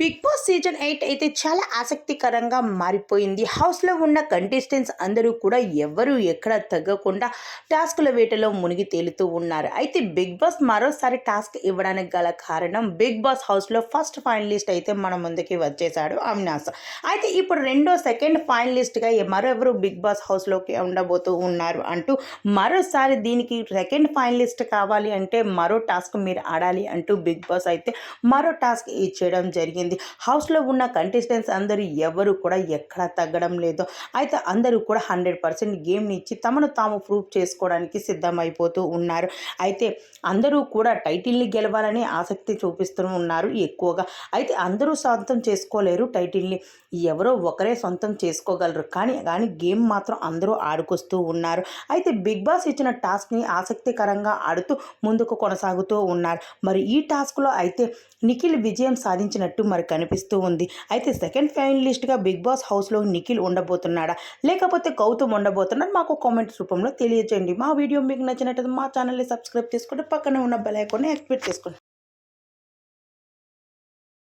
Big boss season eight అయితే చాలా ఆసక్తికరంగా మారిపోయింది. హౌస్లో ఉన్న కంటెస్టెంట్స్ అందరూ కూడా ఎవరు ఎక్కడ తగ్గకుండా టాస్కుల వేటలో మునిగి తేలుతూ ఉన్నారు. అయితే బిగ్ బాస్ మరోసారి టాస్క్ ఇవ్వడానికి గల కారణం బిగ్ బాస్ హౌస్లో ఫస్ట్ ఫైనలిస్ట్ అయితే మన ముందుకి వచ్చేసాడు అవినాష్. అయితే ఇప్పుడు రెండో సెకండ్ ఫైనలిస్ట్గా మరెవరు బిగ్ బాస్ హౌస్లోకి ఉండబోతూ ఉన్నారు అంటూ మరోసారి దీనికి సెకండ్ ఫైనలిస్ట్ కావాలి అంటే మరో టాస్క్ మీరు ఆడాలి అంటూ బిగ్ బాస్ అయితే మరో టాస్క్ ఇచ్చేయడం జరిగింది. హౌస్లో ఉన్న కంటెస్టెంట్స్ అందరూ ఎవరు కూడా ఎక్కడ తగ్గడం లేదు. అయితే అందరూ కూడా హండ్రెడ్ పర్సెంట్ గేమ్ని ఇచ్చి తమను తాము ప్రూవ్ చేసుకోవడానికి సిద్ధమైపోతూ ఉన్నారు. అయితే అందరూ కూడా టైటిల్ని గెలవాలని ఆసక్తి చూపిస్తూ ఉన్నారు ఎక్కువగా. అయితే అందరూ సొంతం చేసుకోలేరు టైటిల్ని. ఎవరో ఒకరే సొంతం చేసుకోగలరు. కానీ కానీ గేమ్ మాత్రం అందరూ ఆడుకొస్తూ ఉన్నారు. అయితే బిగ్ బాస్ ఇచ్చిన టాస్క్ని ఆసక్తికరంగా ఆడుతూ ముందుకు కొనసాగుతూ ఉన్నారు. మరి ఈ టాస్క్లో అయితే నిఖిల్ విజయం సాధించినట్టు మరి కనిపిస్తూ ఉంది. అయితే సెకండ్ ఫైనలిస్ట్గా బిగ్ బాస్ హౌస్లో నిఖిల్ ఉండబోతున్నాడా? లేకపోతే గౌతమ్ ఉండబోతున్నాడు? మాకు కామెంట్స్ రూపంలో తెలియజేయండి మా వీడియో మీకు నచ్చినట్టు మా ఛానల్ని సబ్స్క్రైబ్ చేసుకుంటే పక్కనే ఉన్న బెల్ ఐకాన్ని యాక్టివేట్ చేసుకోండి